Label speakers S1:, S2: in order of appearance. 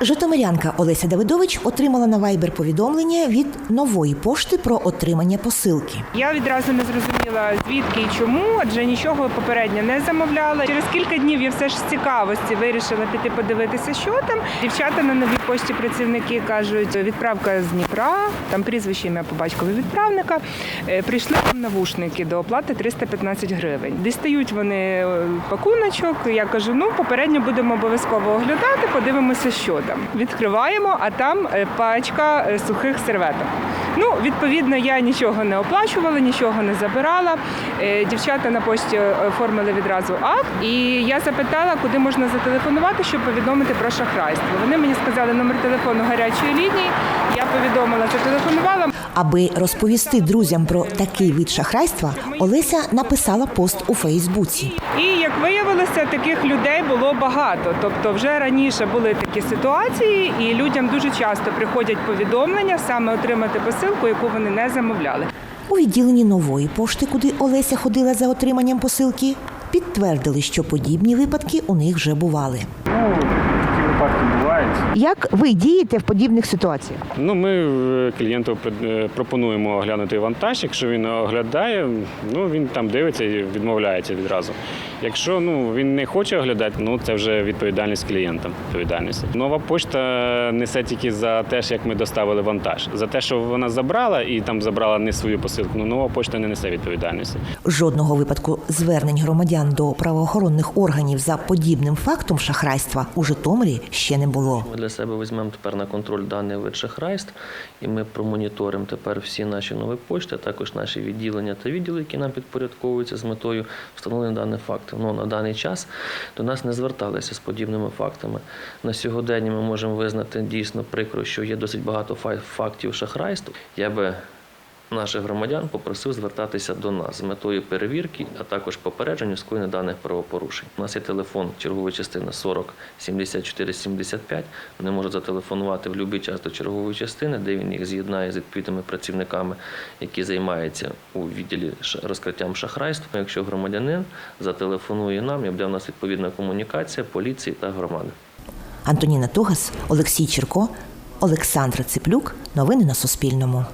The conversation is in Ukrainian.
S1: Житомирянка Олеся Давидович отримала на Viber повідомлення від нової пошти про отримання посилки.
S2: Я відразу не зрозуміла звідки і чому, адже нічого попередньо не замовляла. Через кілька днів я все ж з цікавості вирішила піти подивитися, що там. Дівчата на новій пошті працівники кажуть, відправка з Дніпра, там прізвище ім'я по батькові відправника. Е, Прийшли там навушники до оплати 315 гривень. Дістають вони е, пакуночок. Я кажу, ну попередньо будемо обов'язково оглядати, подивимося, що там. Відкриваємо, а там е, пачка е, сухих серветок. Ну, відповідно, я нічого не оплачувала, нічого не забирала. Е, Дівчата на пошті оформили відразу акт, і я запитала, куди можна зателефонувати, щоб повідомити про шахрайство. Вони мені сказали номер телефону гарячої лінії. Я повідомила, зателефонувала.
S1: Аби розповісти друзям про такий вид шахрайства, Олеся написала пост у Фейсбуці.
S2: І як виявилося, таких людей було багато. Тобто, вже раніше були такі ситуації, і людям дуже часто приходять повідомлення саме отримати посилку, яку вони не замовляли.
S1: У відділенні нової пошти, куди Олеся ходила за отриманням посилки, підтвердили, що подібні випадки у них вже бували.
S3: Ну, такі випадки.
S1: Як ви дієте в подібних ситуаціях?
S3: Ну, ми е, клієнту е, пропонуємо оглянути вантаж. Якщо він оглядає, ну він там дивиться і відмовляється відразу. Якщо ну він не хоче оглядати, ну це вже відповідальність клієнта. Відповідальність. Нова пошта несе тільки за те, як ми доставили вантаж. За те, що вона забрала і там забрала не свою посилку. Ну нова пошта не несе відповідальності.
S1: Жодного випадку звернень громадян до правоохоронних органів за подібним фактом шахрайства у Житомирі ще не було.
S4: Ми для себе візьмемо тепер на контроль даний вид шахрайств, і ми промоніторимо тепер всі наші нові пошти, а також наші відділення та відділи, які нам підпорядковуються з метою встановлення даних фактів. Ну, на даний час до нас не зверталися з подібними фактами. На сьогодні ми можемо визнати дійсно прикро, що є досить багато фа- фактів шахрайств. Я би наших громадян попросив звертатися до нас з метою перевірки, а також попередження скоєння даних правопорушень. У нас є телефон чергової частини 40 74 75. Вони можуть зателефонувати в будь-який час до чергової частини, де він їх з'єднає з відповідними працівниками, які займаються у відділі розкриттям шахрайств. Якщо громадянин зателефонує нам, і буде в нас відповідна комунікація поліції та громади.
S1: Антоніна Тугас, Олексій Черко, Олександра Циплюк. Новини на Суспільному.